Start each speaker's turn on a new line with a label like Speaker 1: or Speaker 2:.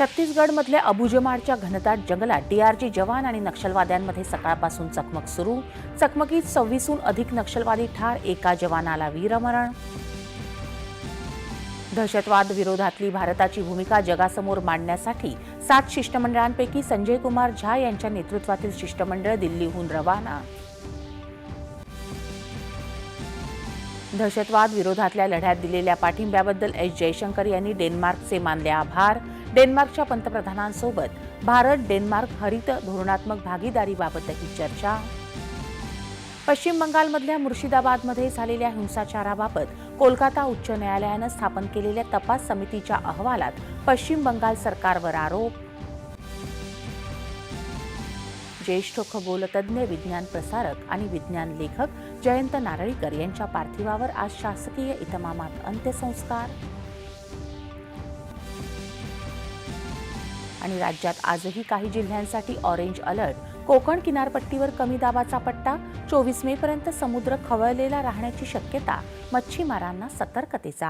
Speaker 1: छत्तीसगडमधल्या अबुजमाडच्या घनदाट जंगलात डीआरजी जवान आणि नक्षलवाद्यांमध्ये सकाळपासून चकमक सुरू. चकमकीत सव्वीसहून अधिक नक्षलवादी ठार एका जवानाला वीरमरण. दहशतवाद विरोधातली भारताची भूमिका जगासमोर मांडण्यासाठी सात शिष्टमंडळांपैकी संजय कुमार झा यांच्या नेतृत्वातील शिष्टमंडळ दिल्लीहून रवाना. दहशतवाद विरोधातल्या लढ्यात दिलेल्या पाठिंब्याबद्दल एस जयशंकर यांनी डेन्मार्कचे मानले आभार. डेन्मार्कच्या पंतप्रधानांसोबत भारत डेन्मार्क हरित धोरणात्मक भागीदारीबाबतही चर्चा. पश्चिम बंगालमधल्या मुर्शिदाबादमध्ये झालेल्या हिंसाचाराबाबत कोलकाता उच्च न्यायालयानं स्थापन केलेल्या तपास समितीच्या अहवालात पश्चिम बंगाल सरकारवर आरोप. ज्येष्ठ खगोलतज्ञ विज्ञान प्रसारक आणि विज्ञान लेखक जयंत नारळीकर यांच्या पार्थिवावर आज शासकीय इतमामात अंत्यसंस्कार. आणि राज्यात आजही काही जिल्ह्यांसाठी ऑरेंज अलर्ट कोकण किनारपट्टीवर कमी दाबाचा पट्टा. चोवीस मे पर्यंत समुद्र खवळलेला राहण्याची शक्यता. मच्छीमारांना सतर्कतेचा